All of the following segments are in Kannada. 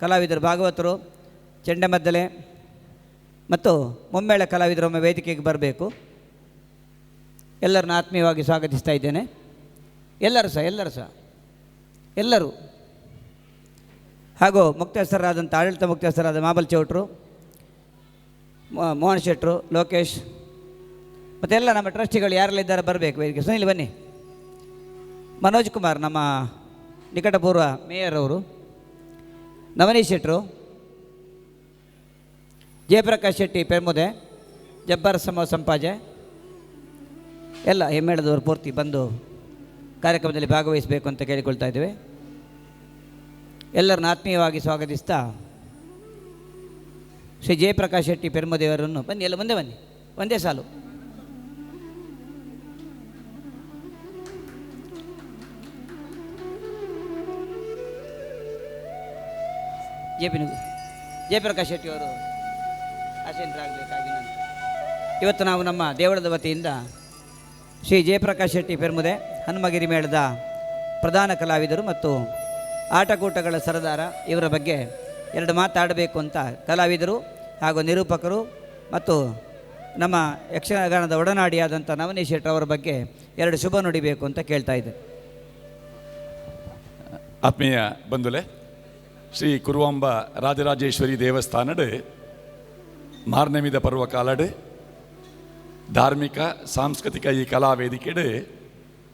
ಕಲಾವಿದರು ಭಾಗವತರು, ಚೆಂಡಮದ್ದಲೆ ಮತ್ತು ಮೊಮ್ಮೇಳ ಕಲಾವಿದರು ಒಮ್ಮೆ ವೇದಿಕೆಗೆ ಬರಬೇಕು. ಎಲ್ಲರನ್ನ ಆತ್ಮೀಯವಾಗಿ ಸ್ವಾಗತಿಸ್ತಾ ಇದ್ದೇನೆ. ಎಲ್ಲರೂ ಸಹ ಎಲ್ಲರೂ ಸಹ, ಎಲ್ಲರೂ. ಹಾಗೂ ಮುಕ್ತಸ್ಥರಾದಂಥ ಆಡಳಿತ ಮುಕ್ತಸ್ಥರಾದ ಮಾಬಲ್ ಚೌಟ್ರು ಮೋಹನ್ ಶೆಟ್ರು, ಲೋಕೇಶ್ ಮತ್ತೆಲ್ಲ ನಮ್ಮ ಟ್ರಸ್ಟಿಗಳು ಯಾರೆಲ್ಲ ಇದ್ದಾರೆ ಬರಬೇಕು ವೇದಿಕೆ. ಸುನಿಲ್ ಬನ್ನಿ. ಮನೋಜ್ ಕುಮಾರ್, ನಮ್ಮ ನಿಕಟಪೂರ್ವ ಮೇಯರ್ ಅವರು. ನವನೀಶ್ ಶೆಟ್ರು, ಜಯಪ್ರಕಾಶ್ ಶೆಟ್ಟಿ ಪೆರ್ಮುದೆ, ಜಬ್ಬಾರ್ ಸಮ ಸಂಪಾಜೆ, ಎಲ್ಲ ಹೆಮ್ಮೇಳದವರು ಪೂರ್ತಿ ಬಂದು ಕಾರ್ಯಕ್ರಮದಲ್ಲಿ ಭಾಗವಹಿಸಬೇಕು ಅಂತ ಕೇಳಿಕೊಳ್ತಾ ಇದ್ದೇವೆ. ಎಲ್ಲರನ್ನ ಆತ್ಮೀಯವಾಗಿ ಸ್ವಾಗತಿಸ್ತಾ ಶ್ರೀ ಜಯಪ್ರಕಾಶ್ ಶೆಟ್ಟಿ ಪೆರ್ಮದೇವರನ್ನು ಬನ್ನಿ, ಎಲ್ಲ ಮುಂದೆ ಬನ್ನಿ, ಒಂದೇ ಸಾಲು. ಜೆ ಪಿ ಜಯಪ್ರಕಾಶ್ ಶೆಟ್ಟಿ ಅವರು ಆಸೀನರಾಗಬೇಕಾಗಿ ನಾನು ಇವತ್ತು ನಾವು ನಮ್ಮ ದೇವಳದ ವತಿಯಿಂದ ಶ್ರೀ ಜಯಪ್ರಕಾಶ್ ಶೆಟ್ಟಿ ಪೆರ್ಮುದೆ, ಹನುಮಗಿರಿ ಮೇಳದ ಪ್ರಧಾನ ಕಲಾವಿದರು ಮತ್ತು ಆಟಕೂಟಗಳ ಸರದಾರ ಇವರ ಬಗ್ಗೆ ಎರಡು ಮಾತಾಡಬೇಕು ಅಂತ ಕಲಾವಿದರು ಹಾಗೂ ನಿರೂಪಕರು ಮತ್ತು ನಮ್ಮ ಯಕ್ಷಗಾನದ ಒಡನಾಡಿಯಾದಂಥ ನವನೀಶ್ ಶೆಟ್ಟಿ ಅವರ ಬಗ್ಗೆ ಎರಡು ಶುಭ ನುಡಿಬೇಕು ಅಂತ ಕೇಳ್ತಾ ಇದ್ದೆ. ಆತ್ಮೀಯ ಬಂಧುಲೆ ಶ್ರೀ ಕುರುವಂಬ ರಾಜರಾಜೇಶ್ವರಿ ದೇವಸ್ಥಾನಡ್ ಮಾರ್ನಮಿದ ಪರ್ವ ಕಾಲಡ್ ಧಾರ್ಮಿಕ, ಸಾಂಸ್ಕೃತಿಕ ಈ ಕಲಾ ವೇದಿಕೆಡ್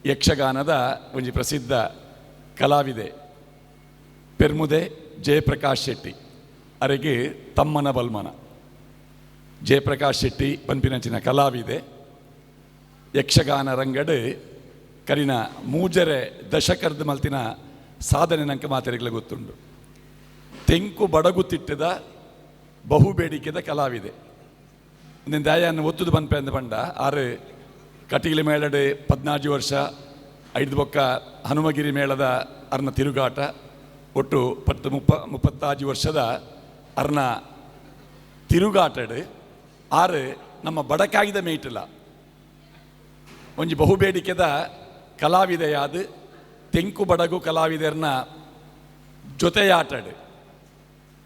ಯಕ್ಷಗಾನದ ಒಂಜಿ ಪ್ರಸಿದ್ಧ ಕಲಾವಿದೆ ಪೆರ್ಮುದೆ ಜಯಪ್ರಕಾಶ್ ಶೆಟ್ಟಿ. ಅರೆಗೆ ತಮ್ಮನ ಬಲ್ಮನ. ಜಯಪ್ರಕಾಶ್ ಶೆಟ್ಟಿ ಪನ್ಪಿನಂಚಿನ ಕಲಾವಿದೆ. ಯಕ್ಷಗಾನ ರಂಗಡ್ ಕರಿನ ಮೂಜರೆ ದಶಕರ್ದ ಮಲ್ತಿನ ಸಾಧನೆ ನಂಕ ಮಾತೆರೆಗಳ ಗೊತ್ತುಂಡು. ತೆಂಕು ಬಡಗುತ್ತಿಟ್ಟದ ಬಹುಬೇಡಿಕೆದ ಕಲಾವಿದೆ. ನಿನ್ನ ದಯಾನ ಒತ್ತುದು ಬಂದ ಅಂದ ಬಂಡ ಆರು ಕಟೀಲ ಮೇಳಡೆ ಪದ್ನಾಜು ವರ್ಷ, ಐದು ಬೊಕ್ಕ ಹನುಮಗಿರಿ ಮೇಳದ ಅರ್ನ ತಿರುಗಾಟ, ಒಟ್ಟು ಪತ್ತು ಮುಪ್ಪ, ಮುಪ್ಪತ್ತಾಜು ವರ್ಷದ ಅರ್ನ ತಿರುಗಾಟಡು ಆರು ನಮ್ಮ ಬಡಕಾಗಿದ ಮೇಯ್ಟಿಲ್ಲ ಒಂಜಿ ಬಹುಬೇಡಿಕೆದ ಕಲಾವಿದೆಯಾದ, ತೆಂಕು ಬಡಗು ಕಲಾವಿದರ್ನ ಜೊತೆಯಾಟಡ್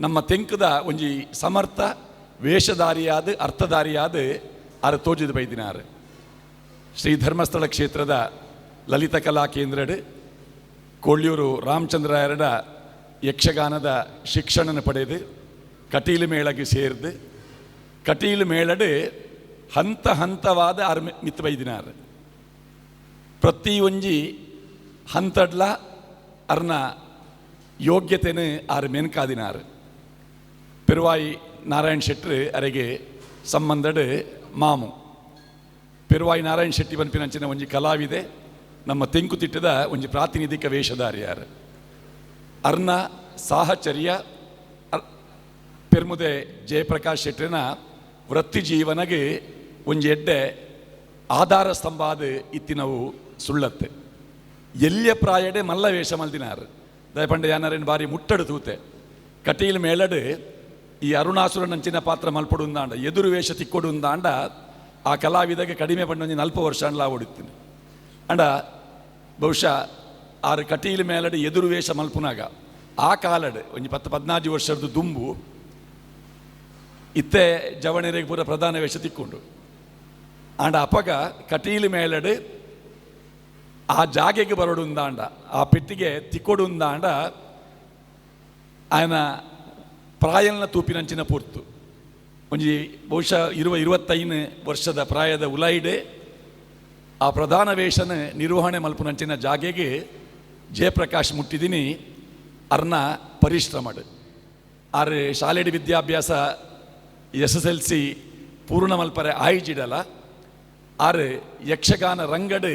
ನಮ್ಮ ತೆಂಕದ ಒಂಜಿ ಸಮರ್ಥ, ವೇಷಧಾರಿಯಾದ, ಅರ್ಥಧಾರಿಯಾದ ಆರು ತೋಜಿದ ಬೈದಿನಾರು. ಶ್ರೀ ಧರ್ಮಸ್ಥಳ ಕ್ಷೇತ್ರದ ಲಲಿತ ಕಲಾ ಕೇಂದ್ರಡ್ ರಾಮಚಂದ್ರ ಎರಡ ಯಕ್ಷಗಾನದ ಶಿಕ್ಷಣನ ಪಡೆದು, ಕಟೀಲು ಮೇಳಗೆ ಸೇರ್ದು, ಕಟೀಲು ಮೇಳಡ್ ಹಂತ ಹಂತವಾದ ಆರು ಮಿತ್ ಬೈದಿನಾರು. ಪ್ರತಿ ಒಂಜಿ ಹಂತಡ್ಲ ಅರ್ನ ಯೋಗ್ಯತೆನ ಆರು ಮೆನ್ಕಾದಿನಾರು. ಪೆರುವಾಯಿ ನಾರಾಯಣ್ ಶೆಟ್ಟರ್ ಅರೆಗೆ ಸಂಬಂಧಡ್ ಮಾಮು. ಪೆರುವಾಯಿ ನಾರಾಯಣ್ ಶೆಟ್ಟಿ ಬನ್ಪಿನಂಚಿನ ಒಂಜಿ ಕಲಾವಿದೆ, ನಮ್ಮ ತೆಂಕುತಿಟ್ಟದ ಒಂಜಿ ಪ್ರಾತಿನಿಧಿಕ ವೇಷಧಾರಿಯಾರು ಅರ್ನ ಸಾಹಚರ್ಯ ಪೆರ್ಮುದೆ ಜಯಪ್ರಕಾಶ್ ಶೆಟ್ಟಿನ ವೃತ್ತಿ ಜೀವನಗೆ ಒಂಜಿ ಎಡ್ಡೆ ಆಧಾರ ಸ್ತಂಭಾದ ಇತ್ತಿನವು ಸುಳ್ಳತ್ತೆ ಎಲ್ಲಿಯ ಪ್ರಾಯಡೆ ಮಲ್ಲ ವೇಷ ಮಲ್ದಿನಾರು. ದಯಪಂಡ ಯಾನಾರೇನು ಬಾರಿ ಮುಟ್ಟಡು ತೂತೆ. ಕಟೀಲ್ ಮೇಳಡ್ ಈ ಅರುಣಾಸುರನ ನಂಚಿನ ಪಾತ್ರ ಮಲ್ಪಡು ಉಂದಾಂಡ ಎದುರು ವೇಷ ತಿಕ್ಕೊಡು ಉಂದಾಂಡ ಆ ಕಲಾವಿದಗೆ ಕಡಿಮೆ ಬಂದು ನಲ್ಪ ವರ್ಷ ಅಂಡ್ಲಾ ಓಡುತ್ತೀನಿ ಅಂಡ, ಬಹುಶಃ ಆರು ಕಟೀಲ್ ಮೇಲಡೆ ಎದುರು ವೇಷ ಮಲ್ಪುನಾಗ, ಆ ಕಾಲಡೆ, ಒಂಜಿ ಪತ್ತು ಪದ್ನಾಲ್ಕು ವರ್ಷದ್ದು ದುಂಬು, ಇತ್ತೆ ಜವಣರಿಗೆ ಪೂರ ಪ್ರಧಾನ ವೇಷ ತಿಕ್ಕೊಂಡು. ಆಂಡ ಅಪಗ ಕಟೀಲ್ ಮೇಲಡೆ ಆ ಜಾಗೆಗೆ ಬರೋಡು ಉಂದಾಂಡ ಆ ಪೆಟ್ಟಿಗೆ ತಿಕ್ಕೊಡು ಉಂದಾಂಡ ಆಯನ ಪ್ರಾಯಲ್ನ ತೂಪಿನಂಚಿನ ಪೂರ್ತು. ಒಂಜಿ ಬಹುಶಃ ಇರುವ ಇರುವತ್ತೈನು ವರ್ಷದ ಪ್ರಾಯದ ಉಲಾಯಿಡೆ ಆ ಪ್ರಧಾನ ವೇಷನ ನಿರ್ವಹಣೆ ಮಲ್ಪುನಂಚಿನ ಜಾಗೆಗೆ ಜಯಪ್ರಕಾಶ್ ಮುಟ್ಟಿದಿನಿ ಅರ್ನ ಪರಿಶ್ರಮಡ್. ಆರು ಶಾಲೆಡಿ ವಿದ್ಯಾಭ್ಯಾಸ ಎಸ್ ಎಸ್ ಎಲ್ ಸಿ ಪೂರ್ಣ ಮಲ್ಪರೆ ಆಯ್ಜಿಡಲ. ಆರು ಯಕ್ಷಗಾನ ರಂಗಡ್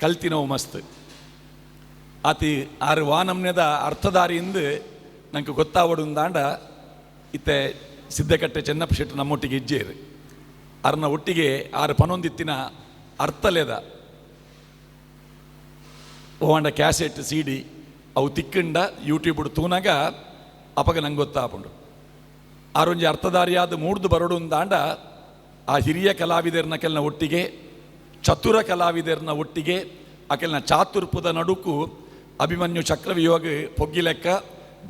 ಕಲ್ತಿನವು ಮಸ್ತ್. ಆತಿ ಆರು ವಾನಮ್ಯದ ಅರ್ಥಧಾರಿಯಿಂದ ನಂಗೆ ಗೊತ್ತಾವಡುಂದಾಂಡ ಇತ್ತೆ ಸಿದ್ದಕಟ್ಟೆ ಚೆನ್ನಪ್ಪ ಶೆಟ್ಟಿ ನಮ್ಮೊಟ್ಟಿಗೆ ಇಜ್ಜೇರು. ಅರ್ನ ಒಟ್ಟಿಗೆ ಆರು ಪನೊಂದಿತ್ತಿನ ಅರ್ಥಲೆದ ಓಂಡ ಕ್ಯಾಸೆಟ್ ಸಿ ಡಿ ಅವು ತಿಕ್ಕಂಡ ಯೂಟ್ಯೂಬ್ ತೂನಾಗ ಅಪಗ ನಂಗೆ ಗೊತ್ತಾಪುಂಡು. ಆರೊಂಜಿ ಅರ್ಥಧಾರಿಯಾದ ಮೂಡ್ದು ಬರಡುಂದಾಂಡ ಆ ಹಿರಿಯ ಕಲಾವಿದರನ್ನ ಕೆಲನ ಒಟ್ಟಿಗೆ, ಚತುರ ಕಲಾವಿದರನ್ನ ಒಟ್ಟಿಗೆ, ಅಕೆಲ್ನ ಚಾತುರ್ಪುದ ನಡುಕು ಅಭಿಮನ್ಯು ಚಕ್ರವಿಯೋಗ ಪೊಗ್ಗಿ ಲೆಕ್ಕ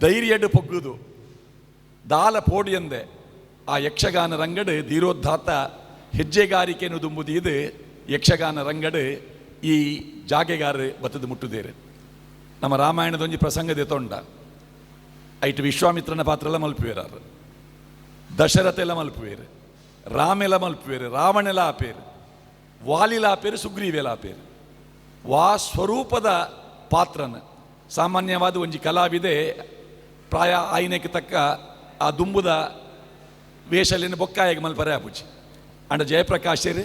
ಧೈರ್ಯಡ್ ಪೊಗ್ಗುದು. ದಾಲ ಪೋಡಿಯಂದೆ ಆ ಯಕ್ಷಗಾನ ರಂಗಡು ಧೀರೋದ್ಧಾತ ಹೆಜ್ಜೆಗಾರಿಕೆಯನ್ನು ದುಂಬುದು ಯಕ್ಷಗಾನ ರಂಗಡು ಈ ಜಾಗೆಗಾರ ಬತ್ತದು ಮುಟ್ಟುದೇರು. ನಮ್ಮ ರಾಮಾಯಣದೊಂಜಿ ಪ್ರಸಂಗದ ತೊಂಡ. ಐಟ್ ವಿಶ್ವಾಮಿತ್ರನ ಪಾತ್ರ ಎಲ್ಲ ಮಲ್ಪುವೇರಾರು ದಶರಥ ಎಲ್ಲ ಮಲ್ಪುವೇರು. ರಾಮೆಲ್ಲ ಮಲ್ಪುವೇರು. ರಾವಣೆಲ್ಲ ಆಪೇರು. ವಾಲಿಲ ಆಪೇರು, ಸುಗ್ರೀವೆಲ್ಲ ಆಪೇರು. ವಾ ಸ್ವರೂಪದ ಪಾತ್ರನ. ಸಾಮಾನ್ಯವಾದ ಒಂಜಿ ಕಲಾವಿದೆ ಪ್ರಾಯ ಆಯ್ನೆಗೆ ತಕ್ಕ ಆ ದುಂಬುದ ವೇಷಲಿನ ಬೊಕ್ಕಾಯಿಗೆ ಮಲ್ಪರೆ ಆಪುಜಿ ಅಂಡ ಜಯಪ್ರಕಾಶರು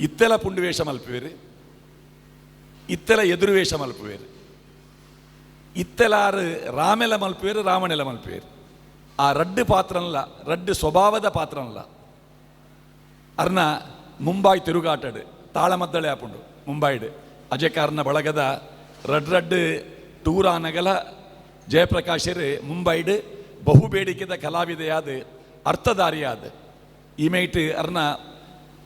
ಇತ್ತೆಲ ಪುಂಡು ವೇಷ ಮಲ್ಪುವೇರು, ಇತ್ತೆಲ ಎದುರು ವೇಷ ಮಲ್ಪುವೇರು. ಇತ್ತೆಲಾರು ರಾಮೆಲ ಮಲ್ಪುವೇರು ರಾಮನೆಲ ಮಲ್ಪುವೇರು. ಆ ರಡ್ಡು ಪಾತ್ರನಲ್ಲ, ರಡ್ಡು ಸ್ವಭಾವದ ಪಾತ್ರನಲ್ಲ. ಅರ್ನ ಮುಂಬಾಯಿ ತಿರುಗಾಟಡು, ತಾಳಮದ್ದಳೆ ಆಪುಂಡು ಮುಂಬೈಡು ಅಜಯಕಾರನ ಬಳಗದ ರಡ್ ರಡ್ಡು ಟೂರಾನಗಲ ಜಯಪ್ರಕಾಶರು ಮುಂಬೈಡು ಬಹುಬೇಡಿಕೆದ ಕಲಾವಿದೆಯಾದ, ಅರ್ಥಧಾರಿಯಾದ ಈಮೈಟ್ ಅರ್ನ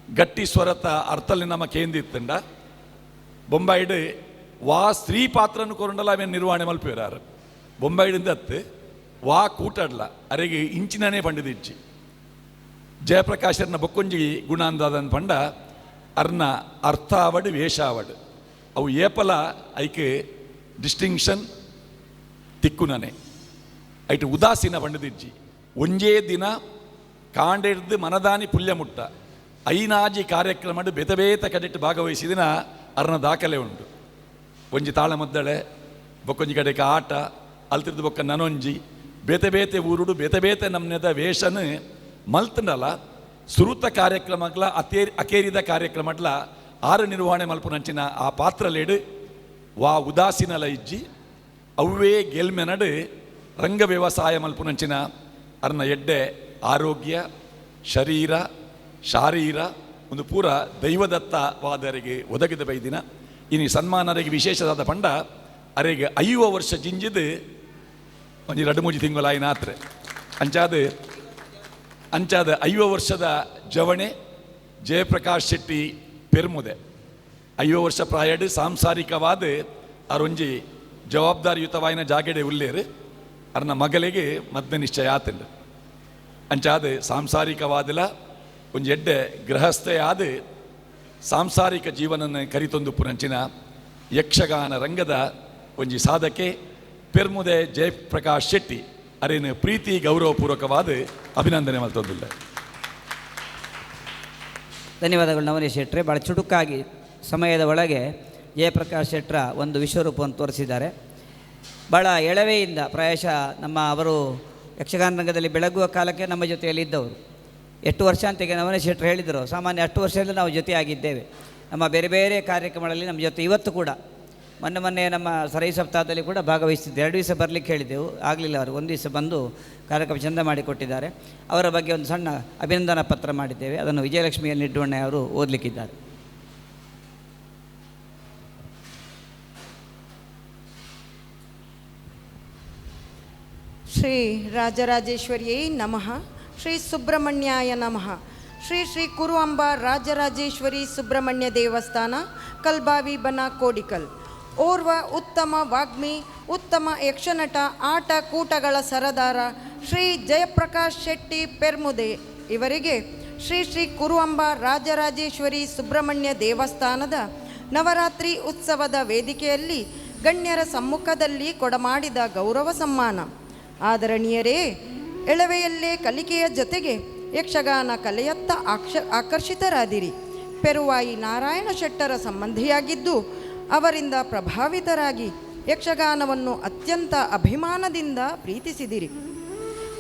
ಗಟ್ಟಿ ಸ್ವರತ ಅರ್ಥಲ್ಲಿ ನಮ್ಮ ಕೇಂದಿತ್ತಂಡ ಬೊಂಬೈಡು ವಾ ಸ್ತ್ರೀ ಪಾತ್ರನು ಕೊರಂಡಲ್ಲ ಅವೇನ್ ನಿರ್ವಹಣೆ ಮಲ್ಪೇರಾರು ಬೊಂಬೈಡಿಂದ ಅತ್ತು, ವಾ ಕೂಟಡ್ಲ, ಅರೆಗೆ ಇಂಚಿನನೇ ಪಂಡಿದಿಚ್ಚಿ ಜಯಪ್ರಕಾಶರ್ನ ಬೊಕ್ಕೊಂಜಿ ಗುಣ ಅಂದಾದನ್ ಪಂಡ ಅರ್ನ ಅರ್ಥಾವಡ್, ವೇಷಾವಡ್. ಅವು ಏಪಲ, ಐಕೆ ಡಿಸ್ಟಿಂಕ್ಷನ್, ತಿಕ್ಕುನನೆ. ಐಟ್ ಉದಾಸೀನ ಬಣ್ಣದಿಜ್ಜಿ ಒಂಜೇ ದಿನ ಕಾಂಡೆಡ್ದು ಮನದಾನಿ ಪುಲ್ಯ ಮುಟ್ಟ. ಐನಾಜಿ ಕಾರ್ಯಕ್ರಮಡ್ ಬೆತಬೇತ ಕಡೆಟ್ ಭಾಗವಹಿಸಿದಿನ ಅರ್ನ ದಾಖಲೆ ಉಂಟು. ಒಂಜಿ ತಾಳಮದ್ದಳೆ ಬೊಕ್ಕೊಂಜಿ ಕಡೆಗೆ ಆಟ, ಅಲ್ತಿರ್ದು ಬೊಕ್ಕ ನನೊಂಜಿ, ಬೇತೆ ಬೇತೆ ಊರುಡು, ಬೇತೆ ಬೇತೆ ನಮ್ಮನೆದ ವೇಷನ್ ಮಲ್ತಂಡಲ, ಸುರುತ ಕಾರ್ಯಕ್ರಮಗಳ ಅತೇರ್, ಅಕೇರಿದ ಕಾರ್ಯಕ್ರಮಡ್ಲ ಆರು ನಿರ್ವಹಣೆ ಮಲ್ಪುನಂಚಿನ ಆ ಪಾತ್ರಲೇಡು ವಾ ಉದಾಸೀನಲ ಇಜ್ಜಿ, ಅವ್ವೇ ಗೆಲ್ಮೆನಡು ರಂಗ ವ್ಯವಸಾಯ ಮಲ್ಪುನಂಚಿನ ಅರ್ನ ಎಡ್ಡೆ, ಆರೋಗ್ಯ, ಶರೀರ, ಶಾರೀರ, ಒಂದು ಪೂರ ದೈವದತ್ತವಾದರಿಗೆ ಒದಗಿದ ಬೈದಿನ. ಇನಿ ಸನ್ಮಾನರಿಗೆ ವಿಶೇಷದಾದ ಪಂಡ ಅರೆಗೆ ಐವ ವರ್ಷ ಜಿಂಜಿದು ಒಂಜಿ ಎರಡು ಮೂಜಿ ತಿಂಗಳಾಯಿನ ಆತ್ರೆ. ಅಂಚಾದ ಅಂಚಾದ ಐವ ವರ್ಷದ ಜವಣೆ ಜಯಪ್ರಕಾಶ್ ಶೆಟ್ಟಿ ಪೆರ್ಮುದೆ. ಐವ ವರ್ಷ ಪ್ರಾಯಡ್ ಸಾಂಸಾರಿಕವಾದ ಅರೊಂಜಿ ಜವಾಬ್ದಾರಿಯುತವಾಯಿನ ಜಾಗೆಡೆ ಉಲ್ಲೇರು. ಅರ್ನ ಮಗಲಿಗೆ ಮದ್ವೆ ನಿಶ್ಚಯ ಆತಂಡು ಅಂಚಾದ ಸಾಂಸಾರಿಕವಾದಲ ಒಂದು ಎಡ್ಡೆ ಗೃಹಸ್ಥೆ ಆದ, ಸಾಂಸಾರಿಕ ಜೀವನನ ಕರಿತೊಂದು ಪುರಂಚಿನ ಯಕ್ಷಗಾನ ರಂಗದ ಒಂಜಿ ಸಾಧಕೆ ಪೆರ್ಮುದೆ ಜಯಪ್ರಕಾಶ್ ಶೆಟ್ಟಿ, ಅರೇನು ಪ್ರೀತಿ ಗೌರವಪೂರ್ವಕವಾದ ಅಭಿನಂದನೆ ಮಲ್ತೊಂದಿಲ್ಲ. ಧನ್ಯವಾದಗಳು ನವನೀಶ್ ಶೆಟ್ರೆ. ಭಾಳ ಚುಟುಕಾಗಿ ಸಮಯದ ಒಳಗೆ ಜಯಪ್ರಕಾಶ್ ಶೆಟ್ರ ಒಂದು ವಿಶ್ವರೂಪವನ್ನು ತೋರಿಸಿದ್ದಾರೆ. ಭಾಳ ಎಳವೆಯಿಂದ ಪ್ರಾಯಶಃ ನಮ್ಮ ಅವರು ಯಕ್ಷಗಾನ ರಂಗದಲ್ಲಿ ಬೆಳಗುವ ಕಾಲಕ್ಕೆ ನಮ್ಮ ಜೊತೆಯಲ್ಲಿ ಇದ್ದವರು. ಎಷ್ಟು ವರ್ಷ ಅಂತ ನವನ ಶೆಟ್ಟರು ಹೇಳಿದರು, ಸಾಮಾನ್ಯ ಅಷ್ಟು ವರ್ಷದಿಂದ ನಾವು ಜೊತೆಯಾಗಿದ್ದೇವೆ. ನಮ್ಮ ಬೇರೆ ಬೇರೆ ಕಾರ್ಯಕ್ರಮಗಳಲ್ಲಿ ನಮ್ಮ ಜೊತೆ ಇವತ್ತು ಕೂಡ, ಮೊನ್ನೆ ಮೊನ್ನೆ ನಮ್ಮ ಸರೈ ಸಪ್ತಾಹದಲ್ಲಿ ಕೂಡ ಭಾಗವಹಿಸಿದ್ದೆ. ಎರಡು ದಿವಸ ಬರಲಿಕ್ಕೆ ಹೇಳಿದ್ದೆವು, ಆಗಲಿಲ್ಲ ಅವರು. ಒಂದು ದಿವಸ ಬಂದು ಕಾರ್ಯಕ್ರಮ ಚಂದ ಮಾಡಿಕೊಟ್ಟಿದ್ದಾರೆ ಅವರ ಬಗ್ಗೆ ಒಂದು ಸಣ್ಣ ಅಭಿನಂದನಾ ಪತ್ರ ಮಾಡಿದ್ದೇವೆ. ಅದನ್ನು ವಿಜಯಲಕ್ಷ್ಮಿಯಲ್ಲಿ ನಿಡ್ವಣ್ಣೆ ಅವರು ಓದಲಿಕ್ಕಿದ್ದಾರೆ. ಶ್ರೀ ರಾಜರಾಜೇಶ್ವರಿಯೇ ನಮಃ. ಶ್ರೀ ಸುಬ್ರಹ್ಮಣ್ಯಾಯ ನಮಃ. ಶ್ರೀ ಶ್ರೀ ಕುರು ಅಂಬ ರಾಜರಾಜೇಶ್ವರಿ ಸುಬ್ರಹ್ಮಣ್ಯ ದೇವಸ್ಥಾನ, ಕಲ್ಬಾವಿ ಬನ ಕೋಡಿಕಲ್. ಓರ್ವ ಉತ್ತಮ ವಾಗ್ಮಿ, ಉತ್ತಮ ಯಕ್ಷನಟ, ಆಟ ಕೂಟಗಳ ಸರದಾರ ಶ್ರೀ ಜಯಪ್ರಕಾಶ್ ಶೆಟ್ಟಿ ಪೆರ್ಮುದೆ. ಇವರಿಗೆ ಶ್ರೀ ಶ್ರೀ ಕುರುಅಂಬ ರಾಜರಾಜೇಶ್ವರಿ ಸುಬ್ರಹ್ಮಣ್ಯ ದೇವಸ್ಥಾನದ ನವರಾತ್ರಿ ಉತ್ಸವದ ವೇದಿಕೆಯಲ್ಲಿ ಗಣ್ಯರ ಸಮ್ಮುಖದಲ್ಲಿ ಕೊಡಮಾಡಿದ ಗೌರವ ಸಮ್ಮಾನ. ಆದರಣೀಯರೇ, ಎಳವೆಯಲ್ಲೇ ಕಲಿಕೆಯ ಜೊತೆಗೆ ಯಕ್ಷಗಾನ ಕಲೆಯತ್ತ ಆಕ್ಷ, ಆಕರ್ಷಿತರಾದಿರಿ. ಪೆರುವಾಯಿ ನಾರಾಯಣ ಶೆಟ್ಟರ ಸಂಬಂಧಿಯಾಗಿದ್ದು, ಅವರಿಂದ ಪ್ರಭಾವಿತರಾಗಿ ಯಕ್ಷಗಾನವನ್ನು ಅತ್ಯಂತ ಅಭಿಮಾನದಿಂದ ಪ್ರೀತಿಸಿದಿರಿ.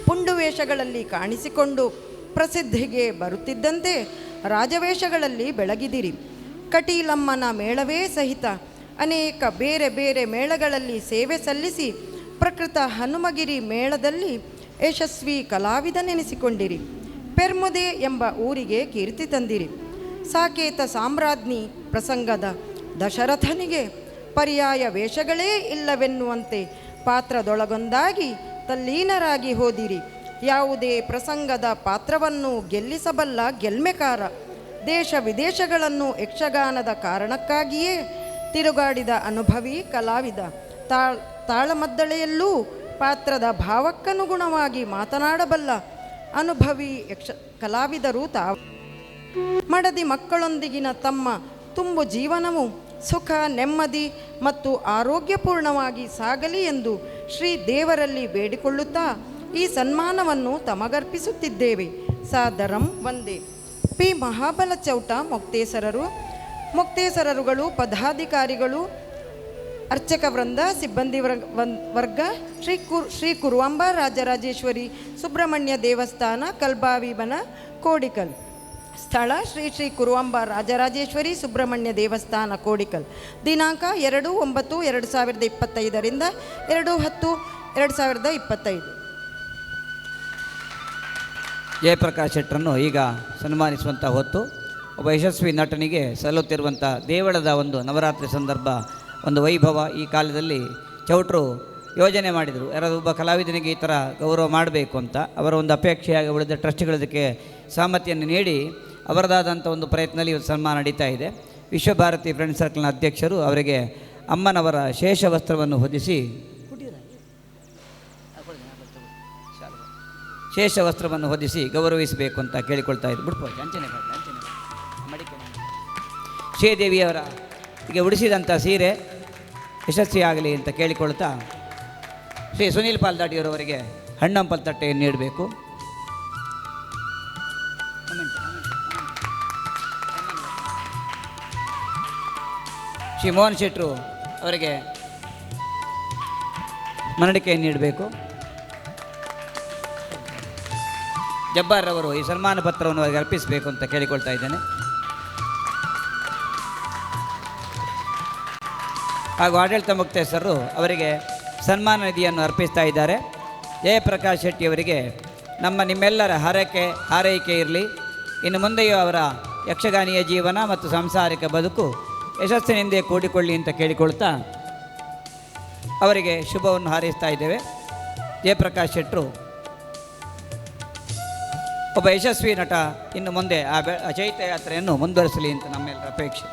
ಪುಂಡು ವೇಷಗಳಲ್ಲಿ ಕಾಣಿಸಿಕೊಂಡು ಪ್ರಸಿದ್ಧಿಗೆ ಬರುತ್ತಿದ್ದಂತೆ ರಾಜವೇಷಗಳಲ್ಲಿ ಬೆಳಗಿದಿರಿ. ಕಟೀಲಮ್ಮನ ಮೇಳವೇ ಸಹಿತ ಅನೇಕ ಬೇರೆ ಬೇರೆ ಮೇಳಗಳಲ್ಲಿ ಸೇವೆ ಸಲ್ಲಿಸಿ ಪ್ರಕೃತ ಹನುಮಗಿರಿ ಮೇಳದಲ್ಲಿ ಯಶಸ್ವಿ ಕಲಾವಿದನೆನಿಸಿಕೊಂಡಿರಿ. ಪೆರ್ಮುದೆ ಎಂಬ ಊರಿಗೆ ಕೀರ್ತಿ ತಂದಿರಿ. ಸಾಕೇತ ಸಾಮ್ರಾಜ್ಞಿ ಪ್ರಸಂಗದ ದಶರಥನಿಗೆ ಪರ್ಯಾಯ ವೇಷಗಳೇ ಇಲ್ಲವೆನ್ನುವಂತೆ ಪಾತ್ರದೊಳಗೊಂದಾಗಿ ತಲ್ಲೀನರಾಗಿ ಹೋದಿರಿ. ಯಾವುದೇ ಪ್ರಸಂಗದ ಪಾತ್ರವನ್ನು ಗೆಲ್ಲಿಸಬಲ್ಲ ಗೆಲ್ಮೆಕಾರ ದೇಶ ವಿದೇಶಗಳನ್ನು ಯಕ್ಷಗಾನದ ಕಾರಣಕ್ಕಾಗಿಯೇ ತಿರುಗಾಡಿದ ಅನುಭವಿ ಕಲಾವಿದ ತಾಳ್ ತಾಳಮದ್ದಳೆಯಲ್ಲೂ ಪಾತ್ರದ ಭಾವಕ್ಕನುಗುಣವಾಗಿ ಮಾತನಾಡಬಲ್ಲ ಅನುಭವಿ ಯಕ್ಷ ಕಲಾವಿದರು ತಾವು ಮಡದಿ ಮಕ್ಕಳೊಂದಿಗಿನ ತಮ್ಮ ತುಂಬು ಜೀವನವು ಸುಖ, ನೆಮ್ಮದಿ ಮತ್ತು ಆರೋಗ್ಯಪೂರ್ಣವಾಗಿ ಸಾಗಲಿ ಎಂದು ಶ್ರೀ ದೇವರಲ್ಲಿ ಬೇಡಿಕೊಳ್ಳುತ್ತಾ ಈ ಸನ್ಮಾನವನ್ನು ತಮಗರ್ಪಿಸುತ್ತಿದ್ದೇವೆ. ಸಾದರಂ ವಂದೇ. ಪಿ ಮಹಾಬಲ ಚೌಟ ಮೊಕ್ತೇಸರರು. ಮೊಕ್ತೇಸರರುಗಳು, ಪದಾಧಿಕಾರಿಗಳು ಅರ್ಚಕ ವೃಂದ, ಸಿಬ್ಬಂದಿ ವರ್ಗ, ಶ್ರೀ ಕುರ್ ಶ್ರೀ ಕುರುವಾಂಬ, ರಾಜರಾಜೇಶ್ವರಿ, ಸುಬ್ರಹ್ಮಣ್ಯ ದೇವಸ್ಥಾನ ಕಲ್ಬಾವಿ ಬನ ಕೋಡಿಕಲ್. ಸ್ಥಳ ಶ್ರೀ ಶ್ರೀ ಕುರುವಾಂಬ, ರಾಜರಾಜೇಶ್ವರಿ, ಸುಬ್ರಹ್ಮಣ್ಯ ದೇವಸ್ಥಾನ, ಕೋಡಿಕಲ್. ದಿನಾಂಕ ಎರಡು ಒಂಬತ್ತು ಎರಡು ಸಾವಿರದ ಇಪ್ಪತ್ತೈದರಿಂದ ಎರಡು ಹತ್ತು ಎರಡು ಸಾವಿರದ ಇಪ್ಪತ್ತೈದು. ಜಯಪ್ರಕಾಶ್ ಶೆಟ್ಟರನ್ನು ಈಗ ಸನ್ಮಾನಿಸುವಂಥ ಹೊತ್ತು, ಒಬ್ಬ ಯಶಸ್ವಿ ನಟನಿಗೆ ಸಲ್ಲುತ್ತಿರುವಂಥ ದೇವಳದ ಒಂದು ನವರಾತ್ರಿ ಸಂದರ್ಭ ಒಂದು ವೈಭವ ಈ ಕಾಲದಲ್ಲಿ ಚೌಟ್ರು ಯೋಜನೆ ಮಾಡಿದರು. ಯಾರಾದರೂ ಒಬ್ಬ ಕಲಾವಿದನಿಗೆ ಈ ಥರ ಗೌರವ ಮಾಡಬೇಕು ಅಂತ ಅವರ ಒಂದು ಅಪೇಕ್ಷೆಯಾಗಿ ಉಳಿದ ಟ್ರಸ್ಟ್ಗಳದಕ್ಕೆ ಸಹಮತಿಯನ್ನು ನೀಡಿ ಅವರದಾದಂಥ ಒಂದು ಪ್ರಯತ್ನದಲ್ಲಿ ಇವತ್ತು ಸನ್ಮಾನ ನಡೀತಾ ಇದೆ. ವಿಶ್ವಭಾರತಿ ಫ್ರೆಂಡ್ ಸರ್ಕಲ್ನ ಅಧ್ಯಕ್ಷರು ಅವರಿಗೆ ಅಮ್ಮನವರ ಶೇಷ ವಸ್ತ್ರವನ್ನು ಹೊದಿಸಿ ಶೇಷ ವಸ್ತ್ರವನ್ನು ಹೊದಿಸಿ ಗೌರವಿಸಬೇಕು ಅಂತ ಕೇಳಿಕೊಳ್ತಾ ಇದ್ದು ಬಿಡ್ಬೋದು ಅಂಚನೆ ಶ್ರೀದೇವಿಯವರ ಈಗ ಉಡಿಸಿದಂಥ ಸೀರೆ ಯಶಸ್ವಿಯಾಗಲಿ ಅಂತ ಕೇಳಿಕೊಳ್ತಾ ಶ್ರೀ ಸುನೀಲ್ ಪಾಲ್ದಾಟಿಯವರವರಿಗೆ ಹಣ್ಣಂಪಲ್ ತಟ್ಟೆಯನ್ನು ನೀಡಬೇಕು. ಶ್ರೀ ಮೋಹನ್ ಶೆಟ್ರು ಅವರಿಗೆ ಮನಡಿಕೆಯನ್ನು ನೀಡಬೇಕು. ಜಬ್ಬಾರ್ ಅವರು ಈ ಸನ್ಮಾನ ಪತ್ರವನ್ನು ಅವರಿಗೆ ಅರ್ಪಿಸಬೇಕು ಅಂತ ಕೇಳಿಕೊಳ್ತಾ ಇದ್ದೇನೆ. ಹಾಗೂ ಆಡಳಿತ ಮುಕ್ತೇಶ್ವರರು ಅವರಿಗೆ ಸನ್ಮಾನ ನಿಧಿಯನ್ನು ಅರ್ಪಿಸ್ತಾ ಇದ್ದಾರೆ. ಜಯಪ್ರಕಾಶ್ ಶೆಟ್ಟಿ ಅವರಿಗೆ ನಮ್ಮ ನಿಮ್ಮೆಲ್ಲರ ಹರಕೆ, ಹಾರೈಕೆ ಇರಲಿ. ಇನ್ನು ಮುಂದೆಯೂ ಅವರ ಯಕ್ಷಗಾನಿಯ ಜೀವನ ಮತ್ತು ಸಾಂಸಾರಿಕ ಬದುಕು ಯಶಸ್ಸಿನಿಂದ ಕೂಡಿಕೊಳ್ಳಿ ಅಂತ ಕೇಳಿಕೊಳ್ತಾ ಅವರಿಗೆ ಶುಭವನ್ನು ಹಾರೈಸ್ತಾ ಇದ್ದೇವೆ. ಜಯಪ್ರಕಾಶ್ ಶೆಟ್ಟರು ಒಬ್ಬ ಯಶಸ್ವಿ ನಟ ಇನ್ನು ಮುಂದೆ ಆ ಬೆ ಚೈತ್ಯ ಯಾತ್ರೆಯನ್ನು ಮುಂದುವರಿಸಲಿ ಅಂತ ನಮ್ಮೆಲ್ಲರ ಅಪೇಕ್ಷೆ.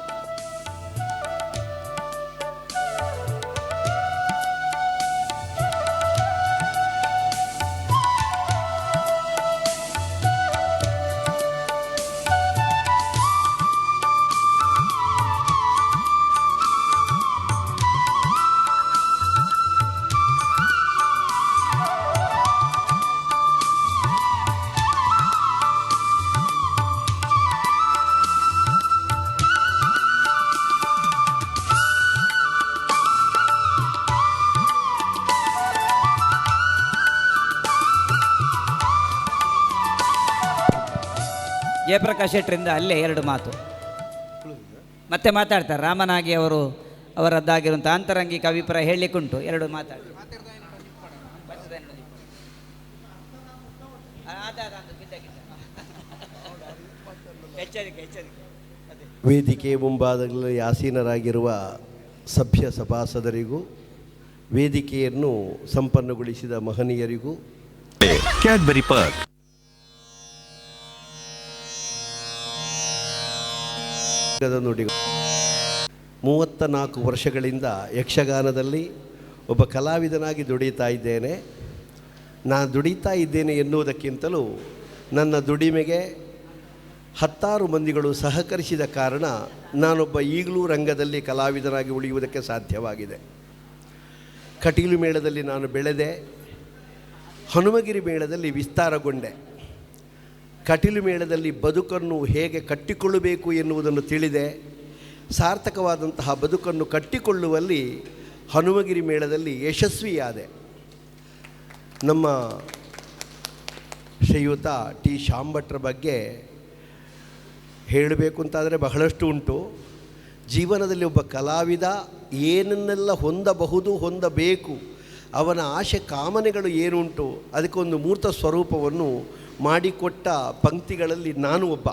ಜಯಪ್ರಕಾಶ್ ಶೆಟ್ಟರಿಂದ ಅಲ್ಲೇ ಎರಡು ಮಾತು. ಮತ್ತೆ ಮಾತಾಡ್ತಾರೆ ರಾಮನಾಗಿ ಅವರು ಅವರದ್ದಾಗಿರುವಂಥ ಆಂತರಂಗಿಕ ಅಭಿಪ್ರಾಯ ಹೇಳಲಿಕ್ಕುಂಟು ಎರಡು ಮಾತಾಡಿ. ವೇದಿಕೆ ಮುಂಭಾಗದಲ್ಲಿ ಆಸೀನರಾಗಿರುವ ಸಭ್ಯ ಸಭಾಸದರಿಗೂ ವೇದಿಕೆಯನ್ನು ಸಂಪನ್ನಗೊಳಿಸಿದ ಮಹನೀಯರಿಗೂ. ಕ್ಯಾಡ್ಬರಿ ಪರ್ ನುಡಿಗಳು. ಮೂವತ್ತ ನಾಲ್ಕು ವರ್ಷಗಳಿಂದ ಯಕ್ಷಗಾನದಲ್ಲಿ ಒಬ್ಬ ಕಲಾವಿದನಾಗಿ ದುಡಿತಾ ಇದ್ದೇನೆ. ನಾನು ದುಡಿತಾ ಇದ್ದೇನೆ ಎನ್ನುವುದಕ್ಕಿಂತಲೂ ನನ್ನ ದುಡಿಮೆಗೆ ಹತ್ತಾರು ಮಂದಿಗಳು ಸಹಕರಿಸಿದ ಕಾರಣ ನಾನೊಬ್ಬ ಈಗಲೂ ರಂಗದಲ್ಲಿ ಕಲಾವಿದನಾಗಿ ಉಳಿಯುವುದಕ್ಕೆ ಸಾಧ್ಯವಾಗಿದೆ. ಕಟೀಲು ಮೇಳದಲ್ಲಿ ನಾನು ಬೆಳೆದೆ. ಹನುಮಗಿರಿ ಮೇಳದಲ್ಲಿ ವಿಸ್ತಾರಗೊಂಡೆ. ಕಟೀಲು ಮೇಳದಲ್ಲಿ ಬದುಕನ್ನು ಹೇಗೆ ಕಟ್ಟಿಕೊಳ್ಳಬೇಕು ಎನ್ನುವುದನ್ನು ತಿಳಿದೆ. ಸಾರ್ಥಕವಾದಂತಹ ಬದುಕನ್ನು ಕಟ್ಟಿಕೊಳ್ಳುವಲ್ಲಿ ಹನುಮಗಿರಿ ಮೇಳದಲ್ಲಿ ಯಶಸ್ವಿಯಾದೆ. ನಮ್ಮ ಶ್ರೀಯುತ ಟಿ. ಶಾಂಭಟ್ರ ಬಗ್ಗೆ ಹೇಳಬೇಕು ಅಂತಾದರೆ ಬಹಳಷ್ಟು ಉಂಟು. ಜೀವನದಲ್ಲಿ ಒಬ್ಬ ಕಲಾವಿದ ಏನನ್ನೆಲ್ಲ ಹೊಂದಬಹುದು, ಹೊಂದಬೇಕು, ಅವನ ಆಶೆ, ಕಾಮನೆಗಳು ಏನುಂಟು ಅದಕ್ಕೊಂದು ಮೂರ್ತ ಸ್ವರೂಪವನ್ನು ಮಾಡಿಕೊಟ್ಟ ಪಂಕ್ತಿಗಳಲ್ಲಿ ನಾನು ಒಬ್ಬ.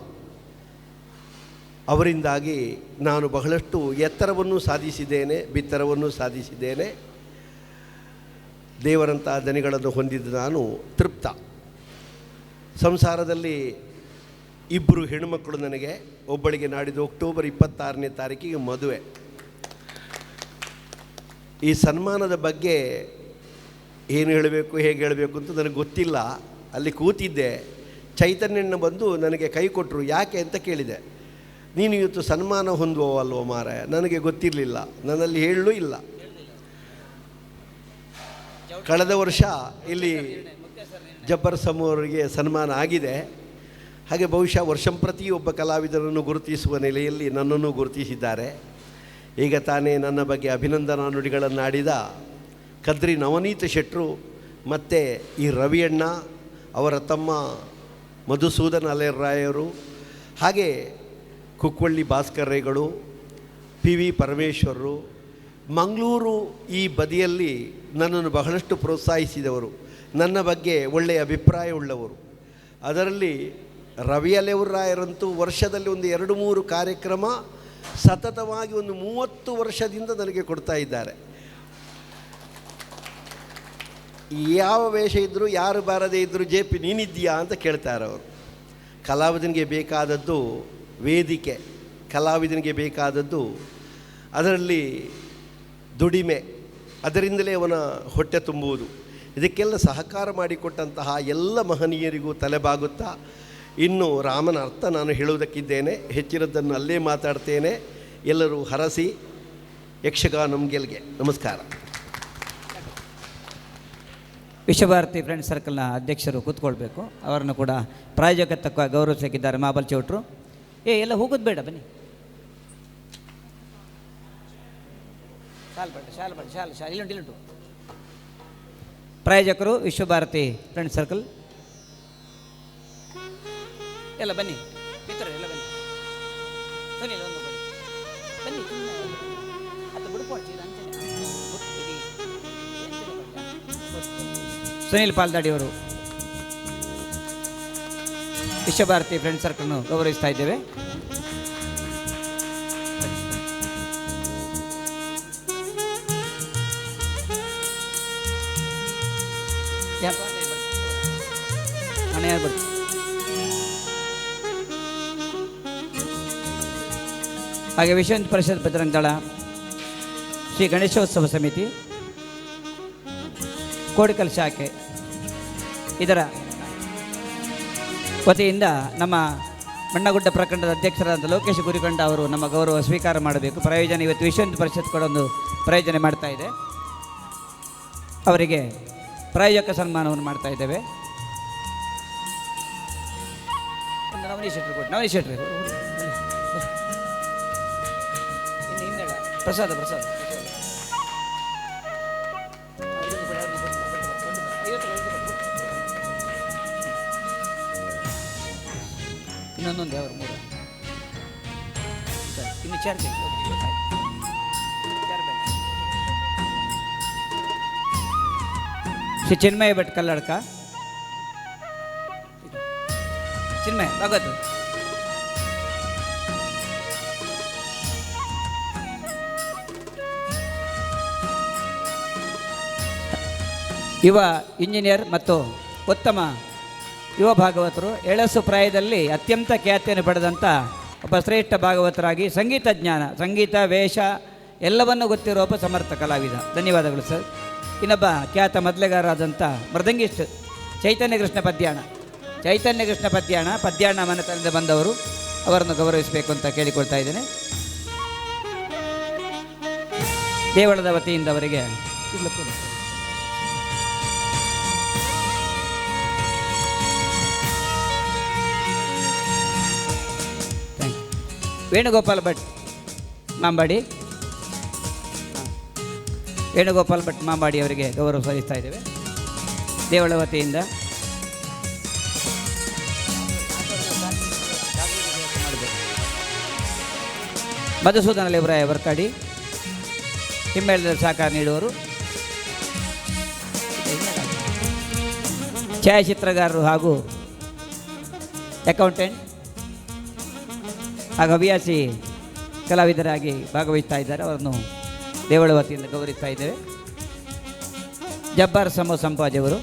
ಅವರಿಂದಾಗಿ ನಾನು ಬಹಳಷ್ಟು ಎತ್ತರವನ್ನು ಸಾಧಿಸಿದ್ದೇನೆ, ಬಿತ್ತರವನ್ನು ಸಾಧಿಸಿದ್ದೇನೆ. ದೇವರಂತಹ ದನಿಗಳನ್ನು ಹೊಂದಿದ್ದ ನಾನು ತೃಪ್ತ. ಸಂಸಾರದಲ್ಲಿ ಇಬ್ಬರು ಹೆಣ್ಣುಮಕ್ಕಳು ನನಗೆ, ಒಬ್ಬಳಿಗೆ ನಾಡಿದ್ದು ಅಕ್ಟೋಬರ್ ಇಪ್ಪತ್ತಾರನೇ ತಾರೀಕಿಗೆ ಮದುವೆ. ಈ ಸನ್ಮಾನದ ಬಗ್ಗೆ ಏನು ಹೇಳಬೇಕು, ಹೇಗೆ ಹೇಳಬೇಕು ಅಂತ ನನಗೆ ಗೊತ್ತಿಲ್ಲ. ಅಲ್ಲಿ ಕೂತಿದ್ದೆ. ಚೈತನ್ಯಣ್ಣ ಬಂದು ನನಗೆ ಕೈ ಕೊಟ್ಟರು ಯಾಕೆ? ಅಂತ ಕೇಳಿದೆ. ನೀನು ಇವತ್ತು ಸನ್ಮಾನ ಹೊಂದುವವಲ್ವ ಮಾರ ನನಗೆ ಗೊತ್ತಿರಲಿಲ್ಲ. ನನ್ನಲ್ಲಿ ಹೇಳಲೂ ಇಲ್ಲ. ಕಳೆದ ವರ್ಷ ಇಲ್ಲಿ ಜಬ್ಬರ್ ಸಮೂಹರಿಗೆ ಸನ್ಮಾನ ಆಗಿದೆ. ಹಾಗೆ ಬಹುಶಃ ವರ್ಷಂಪ್ರತಿ ಒಬ್ಬ ಕಲಾವಿದರನ್ನು ಗುರುತಿಸುವ ನೆಲೆಯಲ್ಲಿ ನನ್ನನ್ನು ಗುರುತಿಸಿದ್ದಾರೆ. ಈಗ ತಾನೇ ನನ್ನ ಬಗ್ಗೆ ಅಭಿನಂದನಾ ನುಡಿಗಳನ್ನು ಆಡಿದ ಕದ್ರಿ ನವನೀತ ಶೆಟ್ಟರು ಮತ್ತು ಈ ರವಿಯಣ್ಣ ಅವರ ತಮ್ಮ ಮಧುಸೂದನ್ ಅಲೆರಾಯರು, ಹಾಗೆ ಕುಕ್ಕೊಳ್ಳಿ ಭಾಸ್ಕರ್ರೆಗಳು, ಪಿ ವಿ ಪರಮೇಶ್ವರರು, ಮಂಗಳೂರು ಈ ಬದಿಯಲ್ಲಿ ನನ್ನನ್ನು ಬಹಳಷ್ಟು ಪ್ರೋತ್ಸಾಹಿಸಿದವರು. ನನ್ನ ಬಗ್ಗೆ ಒಳ್ಳೆಯ ಅಭಿಪ್ರಾಯ ಉಳ್ಳವರು. ಅದರಲ್ಲಿ ರವಿ ಅಲೆವರಾಯರಂತೂ ವರ್ಷದಲ್ಲಿ ಒಂದು ಎರಡು ಮೂರು ಕಾರ್ಯಕ್ರಮ ಸತತವಾಗಿ ಒಂದು ಮೂವತ್ತು ವರ್ಷದಿಂದ ನನಗೆ ಕೊಡ್ತಾ ಇದ್ದಾರೆ. ಯಾವ ವೇಷ ಇದ್ದರೂ ಯಾರು ಬಾರದೇ ಇದ್ದರೂ ಜೆ ಪಿ ನೀನಿದ್ದೀಯಾ ಅಂತ ಕೇಳ್ತಾರೆ ಅವರು ಕಲಾವಿದನಿಗೆ ಬೇಕಾದದ್ದು ವೇದಿಕೆ, ಕಲಾವಿದನಿಗೆ ಬೇಕಾದದ್ದು ಅದರಲ್ಲಿ ದುಡಿಮೆ, ಅದರಿಂದಲೇ ಅವನ ಹೊಟ್ಟೆ ತುಂಬುವುದು. ಇದಕ್ಕೆಲ್ಲ ಸಹಕಾರ ಮಾಡಿಕೊಟ್ಟಂತಹ ಎಲ್ಲ ಮಹನೀಯರಿಗೂ ತಲೆಬಾಗುತ್ತಾ, ಇನ್ನು ರಾಮನ ಅರ್ಥ ನಾನು ಹೇಳುವುದಕ್ಕಿದ್ದೇನೆ, ಹೆಚ್ಚಿನದ್ದನ್ನು ಅಲ್ಲೇ ಮಾತಾಡ್ತೇನೆ. ಎಲ್ಲರೂ ಹರಸಿ, ಯಕ್ಷಗಾನಂ ಗೆಲ್ಗೆ. ನಮಸ್ಕಾರ. ವಿಶ್ವಭಾರತಿ ಫ್ರೆಂಡ್ ಸರ್ಕಲ್ನ ಅಧ್ಯಕ್ಷರು ಕೂತ್ಕೊಳ್ಬೇಕು. ಅವರನ್ನು ಕೂಡ ಪ್ರಾಯೋಜಕತ್ವ ಗೌರವಿಸಲಿಕ್ಕಿದ್ದಾರೆ ಮಾಬಲ್ ಚೌಟ್ರು. ಏ, ಎಲ್ಲ ಹೋಗೋದು ಬೇಡ, ಬನ್ನಿ. ಶಾಲ್ ಬೇಡ ಶಾಲ್ ಬೇಡ ಶಾಲ್ ಶಾಲ್. ಇಲ್ಲುಂಟು ಇಲ್ಲುಂಟು ಪ್ರಾಯೋಜಕರು ವಿಶ್ವಭಾರತಿ ಫ್ರೆಂಡ್ ಸರ್ಕಲ್ ಎಲ್ಲ ಬನ್ನಿ. ಮಿತ್ರರು, ಎಲ್ಲ ಬನ್ನಿ. ಬನ್ನಿ ಬನ್ನಿ ಅದು ಬಿಡ್ಕೊಳ್ತೀವಿ ಸುನೀಲ್ ಪಾಲ್ದಾಡಿ ಅವರು ವಿಶ್ವಭಾರತಿ ಫ್ರೆಂಡ್ ಸರ್ಕಲ್ನು ಗೌರವಿಸ್ತಾ ಇದ್ದೇವೆ? ಹಾಗೆ ವಿಶ್ವ ಪರಿಷತ್ ಭದ್ರಂಗಳ ಶ್ರೀ ಗಣೇಶೋತ್ಸವ ಸಮಿತಿ ಕೋಡಿಕಲ್ ಶಾಖೆ. ಇದರ ವತಿಯಿಂದ ನಮ್ಮ ಮಣ್ಣಗುಡ್ಡ ಪ್ರಖಂಡದ ಅಧ್ಯಕ್ಷರಾದ ಲೋಕೇಶ್ ಗುರಿಕೊಂಡ ಅವರು ನಮ್ಮ ಗೌರವ ಸ್ವೀಕಾರ ಮಾಡಬೇಕು. ಪ್ರಯೋಜನ ಇವತ್ತು ವಿಶ್ವ ಪರಿಷತ್ ಕೂಡ ಒಂದು ಪ್ರಯೋಜನ ಮಾಡ್ತಾ ಇದೆ. ಅವರಿಗೆ ಪ್ರಾಯೋಜಕ ಸನ್ಮಾನವನ್ನು ಮಾಡ್ತಾ ಇದ್ದೇವೆ. ಪ್ರಸಾದ ಪ್ರಸಾದ. ಇನ್ನೊಂದೊಂದು ಯಾವ ಮೂರು? ಇನ್ನು ಚಾರ್ ಬೇಕು. ಶ್ರೀ ಚಿನ್ಮಯ ಭಟ್ ಕಲ್ಲಡ್ಕ. ಚಿನ್ಮಯ ಭಗತ್ ಯುವ ಇಂಜಿನಿಯರ್ ಮತ್ತು ಉತ್ತಮ ಯುವ ಭಾಗವತರು, ಎಳಸು ಪ್ರಾಯದಲ್ಲಿ ಅತ್ಯಂತ ಖ್ಯಾತಿಯನ್ನು ಪಡೆದಂಥ ಒಬ್ಬ ಶ್ರೇಷ್ಠ ಭಾಗವತರಾಗಿ ಸಂಗೀತ ಜ್ಞಾನ, ಸಂಗೀತ, ವೇಷ ಎಲ್ಲವನ್ನೂ ಗೊತ್ತಿರುವ ಒಬ್ಬ ಸಮರ್ಥ ಕಲಾವಿದ. ಧನ್ಯವಾದಗಳು ಸರ್. ಇನ್ನೊಬ್ಬ ಖ್ಯಾತ ಮೊದಲೆಗಾರರಾದಂಥ ಮೃದಂಗಿಸ್ಟ್ ಚೈತನ್ಯ ಕೃಷ್ಣ ಪದ್ಯಾಣ. ಚೈತನ್ಯ ಕೃಷ್ಣ ಪದ್ಯಾಣ ಪದ್ಯಾಣ ಮನೆತನದಿಂದ ಬಂದವರು. ಅವರನ್ನು ಗೌರವಿಸಬೇಕು ಅಂತ ಕೇಳಿಕೊಳ್ತಾ ಇದ್ದೇನೆ. ದೇವಳದ ವತಿಯಿಂದ ಅವರಿಗೆ ವೇಣುಗೋಪಾಲ್ ಭಟ್, ಮಾಂಬಾಡಿ. ವೇಣುಗೋಪಾಲ್ ಭಟ್, ಮಾಂಬಾಡಿ ಅವರಿಗೆ ಗೌರವ ಸಲ್ಲಿಸ್ತಾ ಇದ್ದೇವೆ. ದೇವಳ ವತಿಯಿಂದ. ಮಧುಸೂದನ ಲೇಬ್ರಾಯ ವರ್ಕಾಡಿ ಹಿಮ್ಮೇಳದಲ್ಲಿ ಸಹಕಾರ ನೀಡುವರು. ಛಾಯಾಚಿತ್ರಗಾರರು ಹಾಗೂ ಅಕೌಂಟೆಂಟ್ ಹಾಗೂ ಹವ್ಯಾಸಿ ಕಲಾವಿದರಾಗಿ ಭಾಗವಹಿಸ್ತಾ ಇದ್ದಾರೆ. ಅವರನ್ನು ದೇವಳ ವತಿಯಿಂದ ಗೌರವಿಸ್ತಾ ಇದ್ದೇವೆ. ಜಬ್ಬಾರ್ ಸಮ ಸಂಪಾಜವರು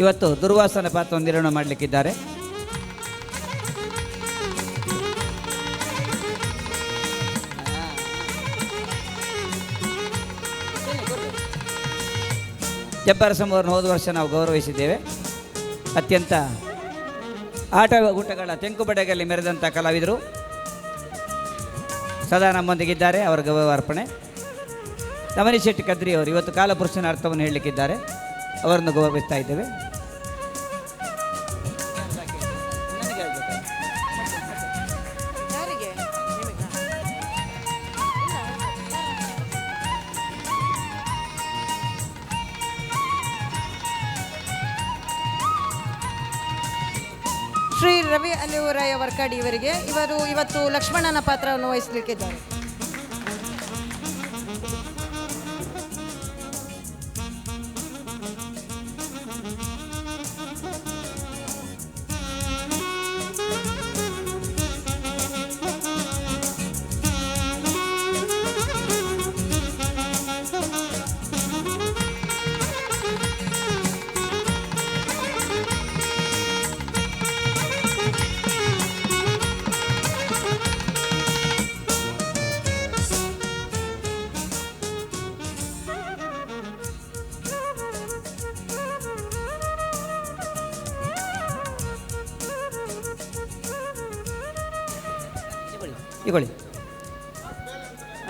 ಇವತ್ತು ದುರ್ವಾಸನ ಪಾತ್ರವನ್ನು ನಿರ್ವಹಣೆ ಮಾಡಲಿಕ್ಕಿದ್ದಾರೆ. ಜಬ್ಬರಸಂ ಅವರನ್ನು ಹೋದ ವರ್ಷ ನಾವು ಗೌರವಿಸಿದ್ದೇವೆ. ಅತ್ಯಂತ ಆಟ ಊಟಗಳ ತೆಂಕುಬಡೆಗಲ್ಲಿ ಮೆರೆದಂಥ ಕಲಾವಿದರು ಸದಾ ನಮ್ಮೊಂದಿಗಿದ್ದಾರೆ ಅವರ ಗೌರವ ಅರ್ಪಣೆ. ರಮಣಿ ಶೆಟ್ಟಿ ಕದ್ರಿ ಅವರು ಇವತ್ತು ಕಾಲಪುರುಷನ ಅರ್ಥವನ್ನು ಹೇಳಲಿಕ್ಕಿದ್ದಾರೆ. ಅವರನ್ನು ಗೌರವಿಸ್ತಾ ಇದ್ದೇವೆ. ಇವರಿಗೆ ಇವರು ಇವತ್ತು ಲಕ್ಷ್ಮಣನ ಪಾತ್ರವನ್ನು ವಹಿಸಲಿಕ್ಕಿದ್ದಾರೆ.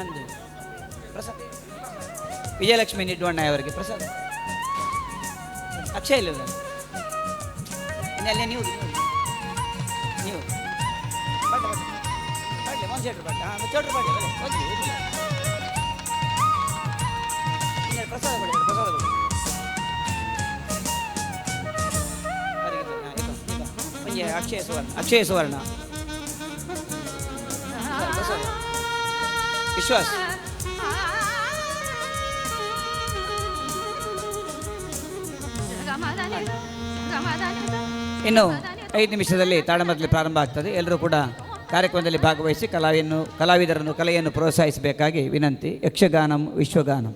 ಅಂದು. ಪ್ರಸಾದ್. ವಿಜಯಲಕ್ಷ್ಮಿ ನಿಡ್ವಣ್ಣ ಅವರಿಗೆ ಪ್ರಸಾದ್. ಅಕ್ಷಯ ಇಲ್ಲ ಅಲ್ಲೇ ನೀವು ನೀವು. ನೀವು. ಬಡ್ಡೆ ಬಡ್ಡೆ ಬಡ್ಡೆ ಒಂದು ಸೈಡ್ ಬಡ್ಡೆ ಹಾಂ ಚೌಟ್ರಿ ಬಡ್ಡೆ ಬಡ್ಡೆ ಹೋಗಿ ಹೋಗಿ. ಇನ್ನೆರಡು ಪ್ರಸಾದ ಕೊಡಿ ಎರಡು ಪ್ರಸಾದ ಕೊಡಿ. ಅವರಿಗೆ ಇದು, ಹಾಂ, ಇದು, ಇದು. ಒಂಜಿ ಅಕ್ಷಯ ಸುವರ್ಣ. ಅಕ್ಷಯ ಸುವರ್ಣ. ಪ್ರಸಾದ. ವಿಶ್ವಾಸ್. ಇನ್ನು ಐದು ನಿಮಿಷದಲ್ಲಿ ತಾಳಮದ್ದಲೆ ಪ್ರಾರಂಭ ಆಗ್ತದೆ. ಎಲ್ಲರೂ ಕೂಡ ಕಾರ್ಯಕ್ರಮದಲ್ಲಿ ಭಾಗವಹಿಸಿ ಕಲಾವಿಯನ್ನು, ಕಲಾವಿದರನ್ನು, ಕಲೆಯನ್ನು ಪ್ರೋತ್ಸಾಹಿಸಬೇಕಾಗಿ ವಿನಂತಿ. ಯಕ್ಷಗಾನಂ, ವಿಶ್ವಗಾನಂ.